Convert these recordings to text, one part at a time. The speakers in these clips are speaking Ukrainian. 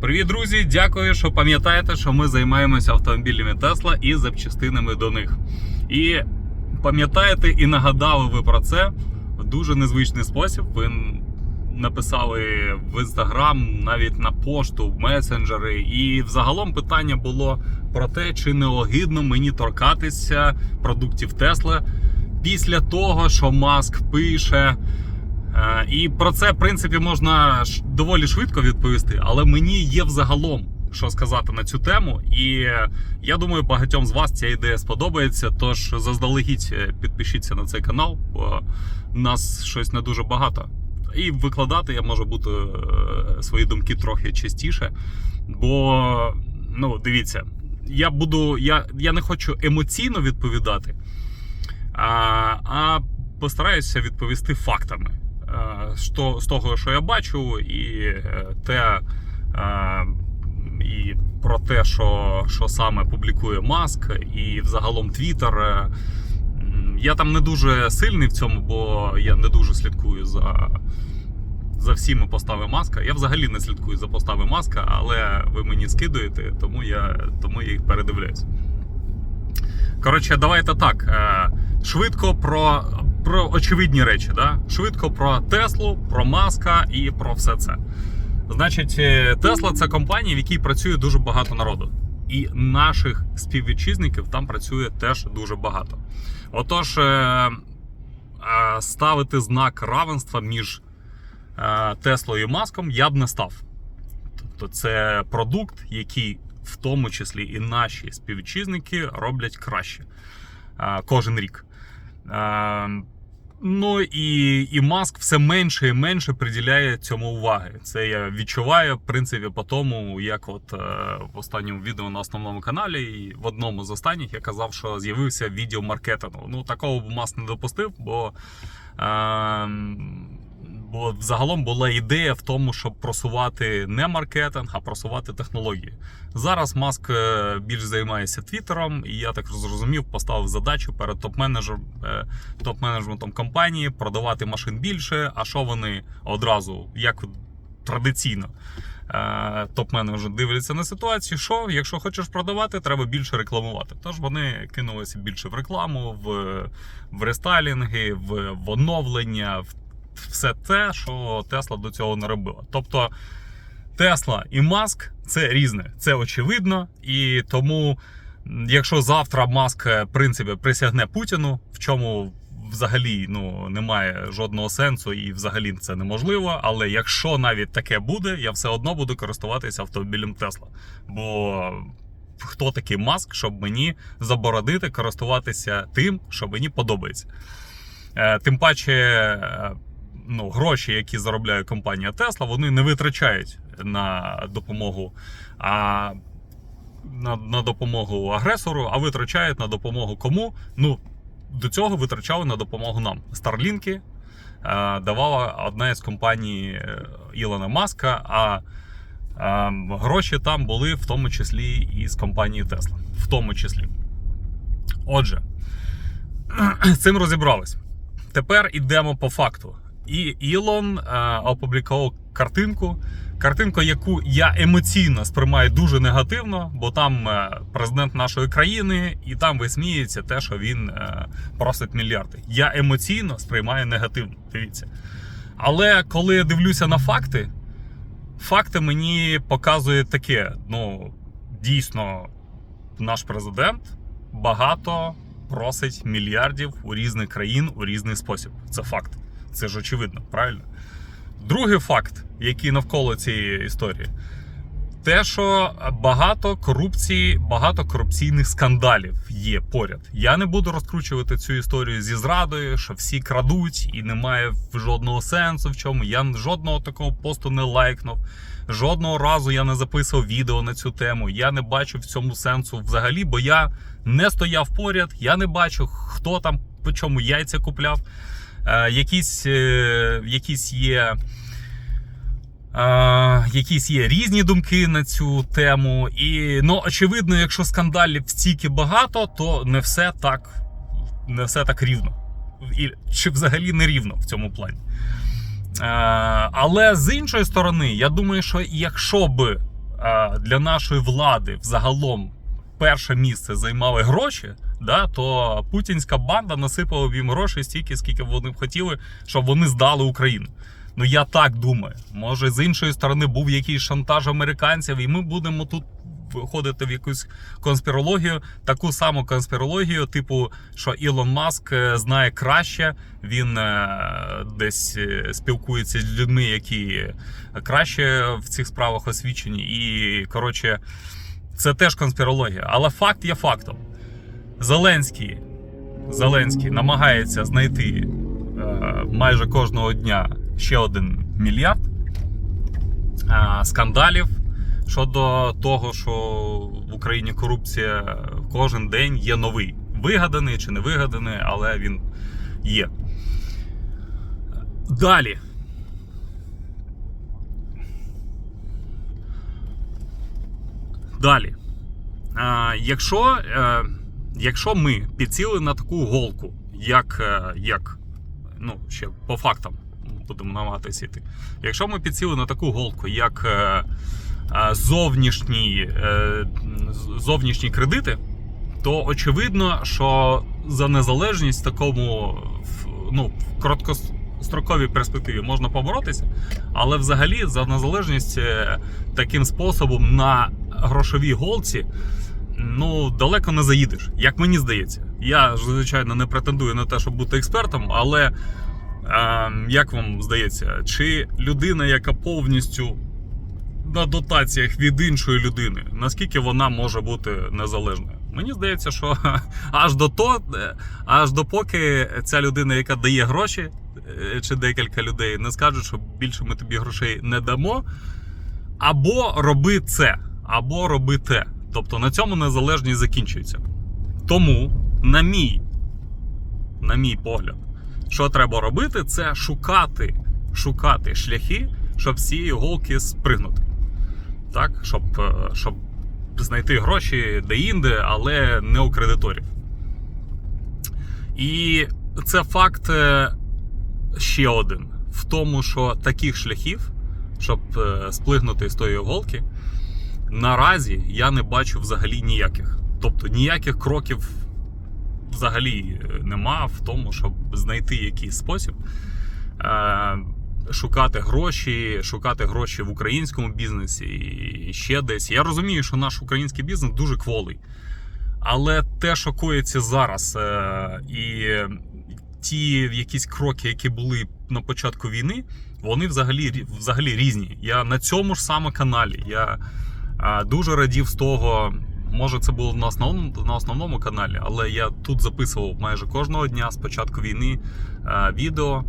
Привіт, друзі! Дякую, що пам'ятаєте, що ми займаємося автомобілями Tesla і запчастинами до них. І пам'ятаєте і нагадали ви про це в дуже незвичний спосіб. Ви написали в інстаграм, навіть на пошту, в месенджери. І взагалом питання було про те, чи не огидно мені торкатися продуктів Tesla після того, що Маск пише. Е, І про це, в принципі, можна доволі швидко відповісти, але мені є взагалом що сказати на цю тему. І я думаю, багатьом з вас ця ідея сподобається. Тож заздалегідь е, підпишіться на цей канал, бо нас щось не дуже багато. І викладати я можу бути е, свої думки трохи частіше. Бо, ну, дивіться, я буду. Я, я не хочу емоційно відповідати, а, а постараюся відповісти фактами. Е, з того, що я бачу, і е, те, е, і про те, що, що саме публікує Маск, і взагалом Твіттер. Я там не дуже сильний в цьому, бо я не дуже слідкую за, за всіми постами маска. Я взагалі не слідкую за постами маска, але ви мені скидуєте, тому я, тому я їх передивляюсь. Коротше, давайте так. Швидко про, про очевидні речі. Да? Швидко про Теслу, про Маска і про все це. Значить, е, Тесла це компанія, в якій працює дуже багато народу. І наших співвітчизників там працює теж дуже багато. Отож, е, е, ставити знак равенства між Теслою і Маском я б не став. Тобто, це продукт, який в тому числі і наші співвітчизники роблять краще кожен рік. Е, Ну і, і Маск все менше і менше приділяє цьому уваги. Це я відчуваю, в принципі, по тому, як от е, в останньому відео на основному каналі, і в одному з останніх я казав, що з'явився відділ маркетингу. Ну такого б Маск не допустив, бо, е, бо взагалом була ідея в тому, щоб просувати не маркетинг, а просувати технології. Зараз Маск е, більш займається Твіттером, і я так зрозумів, поставив задачу перед топ-менеджером, е, топ-менеджментом компанії продавати машин більше. А що вони одразу, як традиційно, е, топ-менеджер дивляться на ситуацію, що якщо хочеш продавати, треба більше рекламувати. Тож вони кинулися більше в рекламу, в, в рестайлінги, в, в оновлення, в все те, що Тесла до цього не робила. Тобто. Тесла і Маск це різне, це очевидно. І тому, якщо завтра Маск е, в принципі присягне Путіну, в чому взагалі ну немає жодного сенсу, і взагалі це неможливо. Але якщо навіть таке буде, я все одно буду користуватися автомобілем Тесла. Бо хто такий Маск, щоб мені заборонити користуватися тим, що мені подобається. Е, Тим паче. Ну, гроші, які заробляє компанія Tesla, вони не витрачають на допомогу, а на, на допомогу агресору, а витрачають на допомогу кому? Ну, до цього витрачали на допомогу нам. Старлінки е, давала одна із компаній е, Ілона Маска, а е, гроші там були в тому числі і з компанії Tesla. В тому числі. Отже, з цим розібрались. Тепер ідемо по факту. І Ілон е, опублікував картинку. Картинку, яку я емоційно сприймаю дуже негативно, бо там е, президент нашої країни, і там висміється те, що він е, просить мільярди. Я емоційно сприймаю негативно. Дивіться. Але коли я дивлюся на факти, факти мені показують таке: ну, дійсно, наш президент багато просить мільярдів у різних країн у різний спосіб. Це факт. Це ж очевидно, правильно? Другий факт, який навколо цієї історії, те, що багато корупції, багато корупційних скандалів є поряд. Я не буду розкручувати цю історію зі зрадою, що всі крадуть і немає жодного сенсу в чому. Я жодного такого посту не лайкнув. Жодного разу я не записував відео на цю тему. Я не бачу в цьому сенсу взагалі, бо я не стояв поряд, я не бачу, хто там по чому яйця купляв. Е, якісь, е, якісь є. Е, якісь є різні думки на цю тему, і ну очевидно, якщо скандалів стільки багато, то не все так, не все так рівно, І, чи взагалі не рівно в цьому плані. Але з іншої сторони, я думаю, що якщо е, для нашої влади взагалом перше місце займали гроші, да, то путінська банда насипала б їм грошей стільки, скільки вони б хотіли, щоб вони здали Україну. Ну я так думаю. Може, з іншої сторони був якийсь шантаж американців, і ми будемо тут виходити в якусь конспірологію, таку саму конспірологію, типу, що Ілон Маск е, знає краще, він е, десь е, спілкується з людьми, які краще в цих справах освічені. І коротше, це теж конспірологія. Але факт є фактом. Зеленський, Зеленський намагається знайти е, майже кожного дня ще один мільярд е, скандалів щодо того, що в Україні корупція кожен день є новий. Вигаданий чи не вигаданий, але він є. Далі. Далі. А, якщо, е, якщо ми підсіли на таку голку, як, е, як ну, ще по фактам будемо намагатися йти. Якщо ми підсіли на таку голку, як е, е, зовнішні, зовнішні кредити, то очевидно, що за незалежність в такому ну, в короткостроковій перспективі можна поборотися, але взагалі за незалежність таким способом на грошовій голці. Ну, далеко не заїдеш, як мені здається. Я звичайно, не претендую на те, щоб бути експертом, але е, як вам здається, чи людина, яка повністю на дотаціях від іншої людини, наскільки вона може бути незалежною? Мені здається, що аж до то, е, аж допоки ця людина, яка дає гроші, е, чи декілька людей, не скажуть, що більше ми тобі грошей не дамо, або роби це, або роби те. Тобто на цьому незалежність закінчується. Тому, на мій, на мій погляд, що треба робити, це шукати, шукати шляхи, щоб з цієї голки спригнути. Так? Щоб, е, щоб знайти гроші де-інде, але не у кредиторів. І це факт е, ще один в тому, що таких шляхів, щоб е, сплигнути з тої голки, наразі я не бачу взагалі ніяких. Тобто ніяких кроків взагалі е, нема в тому, щоб знайти якийсь спосіб. Е, Шукати гроші, шукати гроші в українському бізнесі і ще десь. Я розумію, що наш український бізнес дуже кволий. Але те, що коїться зараз, е, і ті якісь кроки, які були на початку війни, вони взагалі, взагалі різні. Я на цьому ж саме каналі. Я Дуже радів з того, може це було на основному, на основному каналі, але я тут записував майже кожного дня з початку війни відео.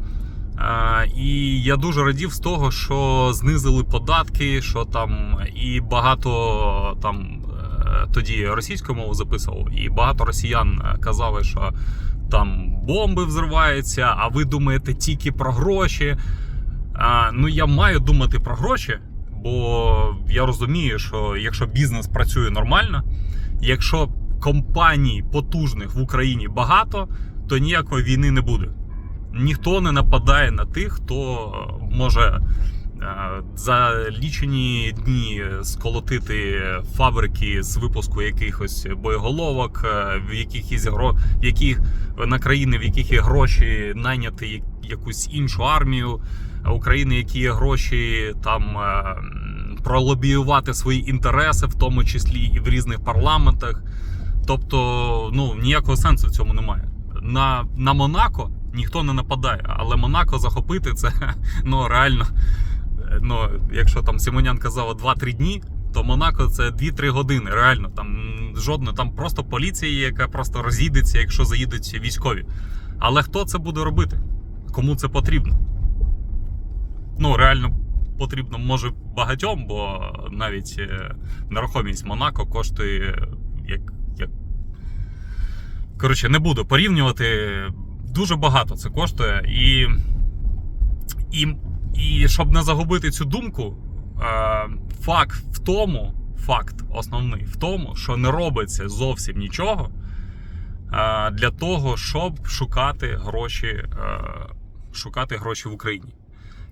І я дуже радів з того, що знизили податки, що там і багато там е, тоді російською мовою записував, і багато росіян е, казали, що там бомби взриваються, а ви думаєте тільки про гроші. Ну я маю думати про гроші. Бо я розумію, що якщо бізнес працює нормально, якщо компаній потужних в Україні багато, то ніякої війни не буде. Ніхто не нападає на тих, хто може е, за лічені дні сколотити фабрики з випуску якихось боєголовок, е, в якихось гро... яких на країни, в яких є гроші, найняти якусь іншу армію. України, які є гроші там е, пролобіювати свої інтереси, в тому числі і в різних парламентах. Тобто, ну ніякого сенсу в цьому немає. На на Монако ніхто не нападає, але Монако захопити це ну реально. Ну, якщо там Симонян казав 2-3 дні, то Монако це 2-3 години. Реально, там жодно, там просто поліція, є, яка просто розійдеться, якщо заїдуть військові. Але хто це буде робити? Кому це потрібно? Ну, реально потрібно може багатьом, бо навіть е, нерухомість Монако коштує як. як... Коротше, не буду порівнювати. Дуже багато це коштує. І, і, і щоб не загубити цю думку, е, факт в тому, факт основний в тому, що не робиться зовсім нічого е, для того, щоб шукати гроші, шукати гроші в Україні.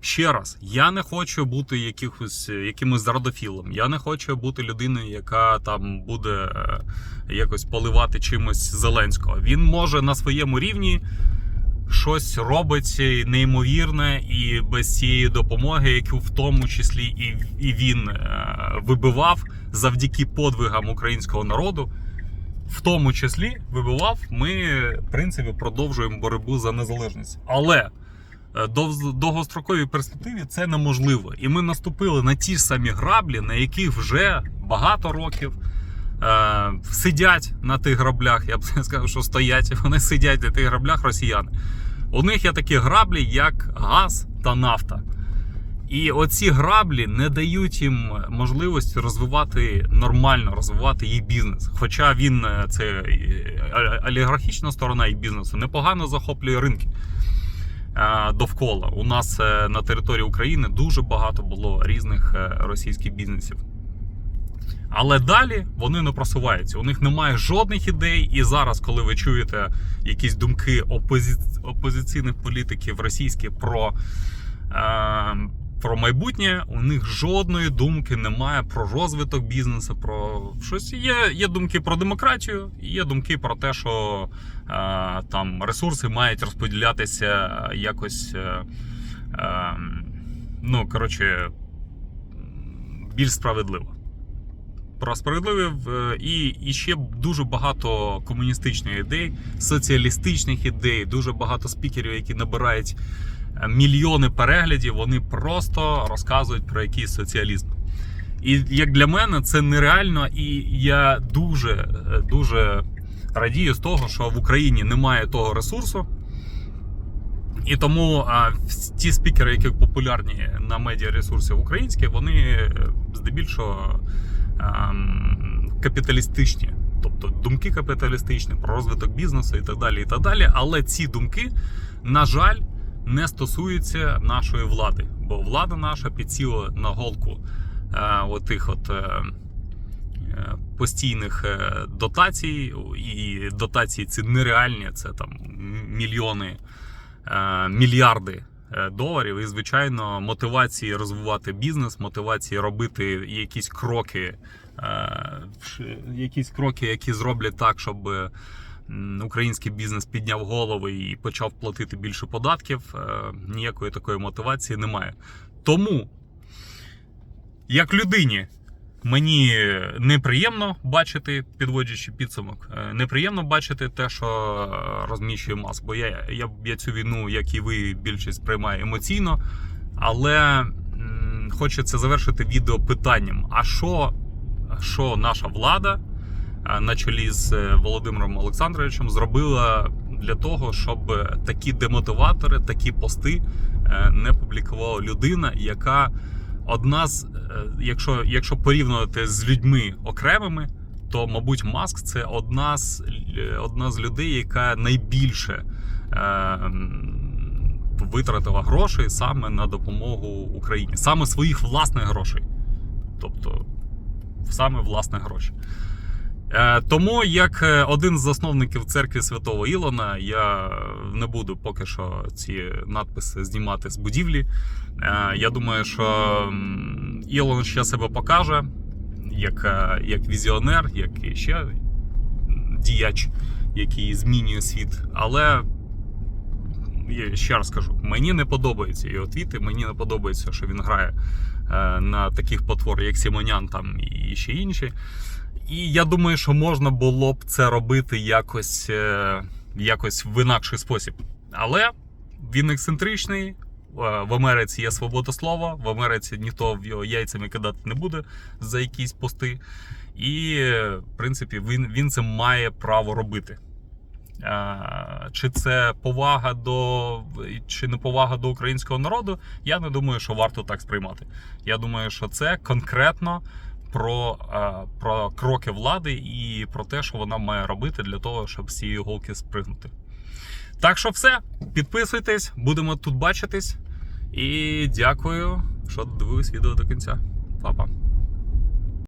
Ще раз, я не хочу бути якихось, якимось зрадофілом. Я не хочу бути людиною, яка там буде е, якось поливати чимось Зеленського. Він може на своєму рівні щось робить неймовірне і без цієї допомоги, яку в тому числі і, і він е, вибивав завдяки подвигам українського народу. В тому числі вибивав, ми, в принципі, продовжуємо боротьбу за незалежність. Але е, довгостроковій перспективі це неможливо. І ми наступили на ті ж самі граблі, на яких вже багато років е, сидять на тих граблях. Я б не сказав, що стоять, вони сидять на тих граблях росіяни. У них є такі граблі, як газ та нафта. І оці граблі не дають їм можливості розвивати нормально, розвивати їх бізнес. Хоча він е, це е, олігархічна сторона їх бізнесу непогано захоплює ринки довкола. У нас е, на території України дуже багато було різних е, російських бізнесів. Але далі вони не просуваються. У них немає жодних ідей. І зараз, коли ви чуєте якісь думки опозиційних політиків російських про. Е... Про майбутнє у них жодної думки немає про розвиток бізнесу, про щось. Є є думки про демократію, є думки про те, що е, там ресурси мають розподілятися якось. Е, е, ну, коротше, більш справедливо. Про справедливі і, і ще дуже багато комуністичних ідей, соціалістичних ідей, дуже багато спікерів, які набирають мільйони переглядів, вони просто розказують про якийсь соціалізм. І як для мене це нереально, і я дуже дуже радію з того, що в Україні немає того ресурсу. І тому а, ті спікери, які популярні на медіаресурсі українські, вони здебільшого а, капіталістичні. Тобто думки капіталістичні про розвиток бізнесу і так далі. і так далі. Але ці думки, на жаль, не стосуються нашої влади, бо влада наша підсіла на голку е, отих от е, е, постійних дотацій, і дотації ці нереальні, це там мільйони, мільярди доларів. І, звичайно, мотивації розвивати бізнес, мотивації робити якісь кроки, якісь кроки, які зроблять так, щоб. Український бізнес підняв голови і почав платити більше податків. Ніякої такої мотивації немає. Тому, як людині, мені неприємно бачити, підводячи підсумок, неприємно бачити те, що розміщує Маск. Бо я, я, я цю війну, як і ви, більшість сприймаю емоційно. Але хочеться завершити відео питанням: а що, що наша влада? На чолі з Володимиром Олександровичем зробила для того, щоб такі демотиватори, такі пости не публікувала людина, яка одна з, якщо якщо порівнювати з людьми окремими, то мабуть Маск це одна з одна з людей, яка найбільше е, витратила грошей саме на допомогу Україні, саме своїх власних грошей, тобто саме власних грошей. Тому, як один з засновників церкви святого Ілона, я не буду поки що ці надписи знімати з будівлі. Я думаю, що Ілон ще себе покаже як як візіонер, як ще діяч, який змінює світ. Але я ще раз кажу, мені не подобаються його твіти, мені не подобається, що він грає на таких потворах, як Сімонян там і ще інші. І я думаю, що можна було б це робити якось е, якось в інакший спосіб. Але він ексцентричний. Е, в Америці є свобода слова, в Америці ніхто в його яйцями кидати не буде за якісь пости. І, в принципі, він він це має право робити. Е, чи це повага до чи не повага до українського народу? Я не думаю, що варто так сприймати. Я думаю, що це конкретно про про кроки влади і про те, що вона має робити для того, щоб з цієї голки спригнути. Так що все, підписуйтесь, будемо тут бачитись. І дякую, що дивились відео до кінця. Па-па.